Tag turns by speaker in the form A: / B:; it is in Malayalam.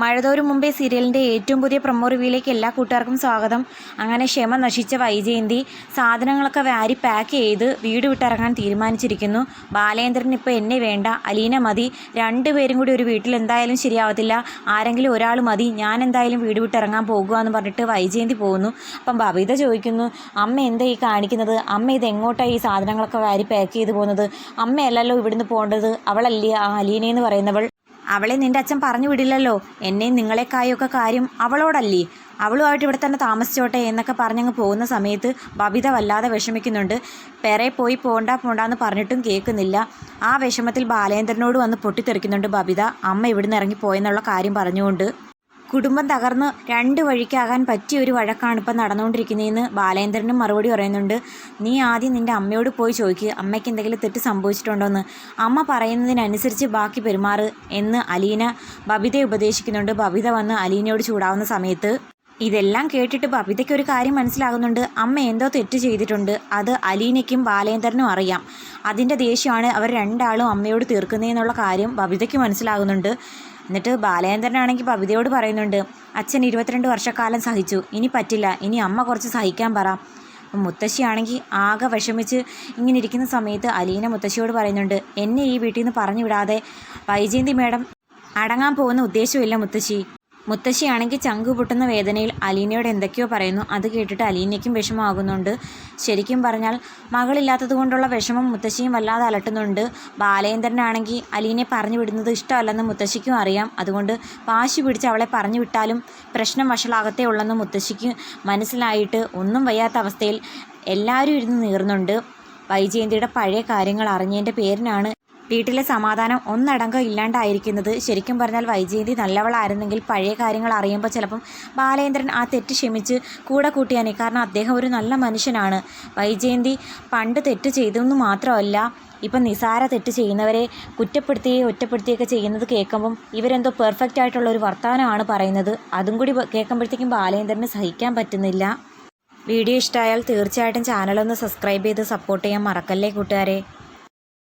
A: മഴതോരും മുമ്പേ സീരിയലിന്റെ ഏറ്റവും പുതിയ പ്രൊമോ റിവ്യൂയിലേക്ക് എല്ലാ കൂട്ടുകാർക്കും സ്വാഗതം. അങ്ങനെ ക്ഷമ നശിച്ച വൈജയന്തി സാധനങ്ങളൊക്കെ വാരി പാക്ക് ചെയ്ത് വീട് വിട്ടിറങ്ങാൻ തീരുമാനിച്ചിരിക്കുന്നു. ബാലേന്ദ്രൻ ഇപ്പോൾ എന്നെ വേണ്ട അലീന മതി. രണ്ടുപേരും കൂടി ഒരു വീട്ടിൽ എന്തായാലും ശരിയാവത്തില്ല. ആരെങ്കിലും ഒരാൾ മതി ഞാൻ എന്തായാലും വീട് വിട്ടിറങ്ങാൻ പോകുക എന്ന് പറഞ്ഞിട്ട് വൈജയന്തി പോകുന്നു. അപ്പം ബബിത ചോദിക്കുന്നു അമ്മ എന്താ ഈ കാണിക്കുന്നത്? അമ്മ ഇത് എങ്ങോട്ടാണ് ഈ സാധനങ്ങളൊക്കെ വാരി പാക്ക് ചെയ്ത് പോകുന്നത്? അമ്മയല്ലല്ലോ ഇവിടുന്ന് പോകേണ്ടത്? അവളല്ലേ ആ അലീനയെന്ന് പറയുന്നവൾ. അവളെ നിന്റെ അച്ഛൻ പറഞ്ഞു വിടില്ലല്ലോ. എന്നെയും നിങ്ങളെക്കായൊക്കെ കാര്യം അവളോടല്ലേ. അവളുമായിട്ട് ഇവിടെ തന്നെ താമസിച്ചോട്ടെ എന്നൊക്കെ പറഞ്ഞങ്ങ് പോകുന്ന സമയത്ത് ബബിത വല്ലാതെ വിഷമിക്കുന്നുണ്ട്. പെരെ പോയി പോണ്ട പോണ്ടാന്ന് പറഞ്ഞിട്ടും കേൾക്കുന്നില്ല. ആ വിഷമത്തിൽ ബാലേന്ദ്രനോട് വന്ന് പൊട്ടിത്തെറിക്കുന്നുണ്ട് ബബിത അമ്മ ഇവിടുന്ന് ഇറങ്ങിപ്പോയെന്നുള്ള കാര്യം പറഞ്ഞുകൊണ്ട് കുടുംബം തകർന്ന് രണ്ട് വഴിക്കാകാൻ പറ്റിയ ഒരു വഴക്കാണ് ഇപ്പം നടന്നുകൊണ്ടിരിക്കുന്നതെന്ന് ബാലേന്ദ്രനും മറുപടി പറയുന്നുണ്ട്. നീ ആദ്യം നിന്റെ അമ്മയോട് പോയി ചോദിക്കുക അമ്മയ്ക്ക് എന്തെങ്കിലും തെറ്റ് സംഭവിച്ചിട്ടുണ്ടോയെന്ന് അമ്മ പറയുന്നതിനനുസരിച്ച് ബാക്കി പെരുമാറ് എന്ന് അലീന ബബിതയെ ഉപദേശിക്കുന്നുണ്ട്. ബബിത വന്ന് അലീനയോട് ചൂടാവുന്ന സമയത്ത് ഇതെല്ലാം കേട്ടിട്ട് ബബിതയ്ക്ക് ഒരു കാര്യം മനസ്സിലാകുന്നുണ്ട്. അമ്മ എന്തോ തെറ്റ് ചെയ്തിട്ടുണ്ട്. അത് അലീനയ്ക്കും ബാലേന്ദ്രനും അറിയാം. അതിന്റെ ദേഷ്യമാണ് അവർ രണ്ടാളും അമ്മയോട് തീർക്കുന്നതെന്നുള്ള കാര്യം ബബിതയ്ക്ക് മനസ്സിലാകുന്നുണ്ട്. എന്നിട്ട് ബാലേന്ദ്രനാണെങ്കിൽ പവിതയോട് പറയുന്നുണ്ട് അച്ഛൻ ഇരുപത്തിരണ്ട് വർഷക്കാലം സഹിച്ചു ഇനി പറ്റില്ല ഇനി അമ്മ കുറച്ച് സഹിക്കാൻ പറ. മുത്തശ്ശിയാണെങ്കിൽ ആകെ വിഷമിച്ച് ഇങ്ങനെ ഇരിക്കുന്ന സമയത്ത് അലീന മുത്തശ്ശിയോട് പറയുന്നുണ്ട് എന്നെ ഈ വീട്ടിൽ നിന്ന് പറഞ്ഞു വിടാതെ വൈജയന്തി മേഡം അടങ്ങാൻ പോകുന്ന ഉദ്ദേശമില്ല മുത്തശ്ശി. മുത്തശ്ശിയാണെങ്കിൽ ചങ്കു പൊട്ടുന്ന വേദനയിൽ അലീനയോട് എന്തൊക്കെയോ പറയുന്നു. അത് കേട്ടിട്ട് അലീനയ്ക്കും വിഷമമാകുന്നുണ്ട്. ശരിക്കും പറഞ്ഞാൽ മകളില്ലാത്തത് കൊണ്ടുള്ള വിഷമം മുത്തശ്ശിയും വല്ലാതെ അലട്ടുന്നുണ്ട്. ബാലേന്ദ്രനാണെങ്കിൽ അലീനെ പറഞ്ഞു വിടുന്നത് ഇഷ്ടമല്ലെന്ന് മുത്തശ്ശിക്കും അറിയാം. അതുകൊണ്ട് വാശി പിടിച്ച് അവളെ പറഞ്ഞു വിട്ടാലും പ്രശ്നം വഷളാകത്തേ ഉള്ളെന്ന് മുത്തശ്ശിക്ക് മനസ്സിലായിട്ട് ഒന്നും വയ്യാത്ത അവസ്ഥയിൽ എല്ലാവരും ഇരുന്ന് നീർന്നുണ്ട് വൈജയന്തിയുടെ പഴയ കാര്യങ്ങൾ അറിഞ്ഞതിന്റെ പേരിനാണ് വീട്ടിലെ സമാധാനം ഒന്നടങ്കം ഇല്ലാണ്ടായിരിക്കുന്നത് ശരിക്കും പറഞ്ഞാൽ വൈജയന്തി നല്ലവളായിരുന്നെങ്കിൽ പഴയ കാര്യങ്ങൾ അറിയുമ്പോൾ ചിലപ്പം ബാലേന്ദ്രൻ ആ തെറ്റ് ക്ഷമിച്ച് കൂടെ കൂട്ടിയാനെ. കാരണം അദ്ദേഹം ഒരു നല്ല മനുഷ്യനാണ്. വൈജയന്തി പണ്ട് തെറ്റ് ചെയ്തു എന്ന് മാത്രമല്ല ഇപ്പം നിസാര തെറ്റ് ചെയ്യുന്നവരെ കുറ്റപ്പെടുത്തുകയും ഒറ്റപ്പെടുത്തുകയൊക്കെ ചെയ്യുന്നത് കേൾക്കുമ്പം ഇവരെന്തോ പെർഫെക്റ്റ് ആയിട്ടുള്ള ഒരു വർത്തമാനമാണ് പറയുന്നത്. അതും കൂടി കേൾക്കുമ്പോഴത്തേക്കും ബാലേന്ദ്രന് സഹിക്കാൻ പറ്റുന്നില്ല. വീഡിയോ ഇഷ്ടമായാൽ തീർച്ചയായിട്ടും ചാനലൊന്ന് സബ്സ്ക്രൈബ് ചെയ്ത് സപ്പോർട്ട് ചെയ്യാൻ മറക്കല്ലേ കൂട്ടുകാരെ?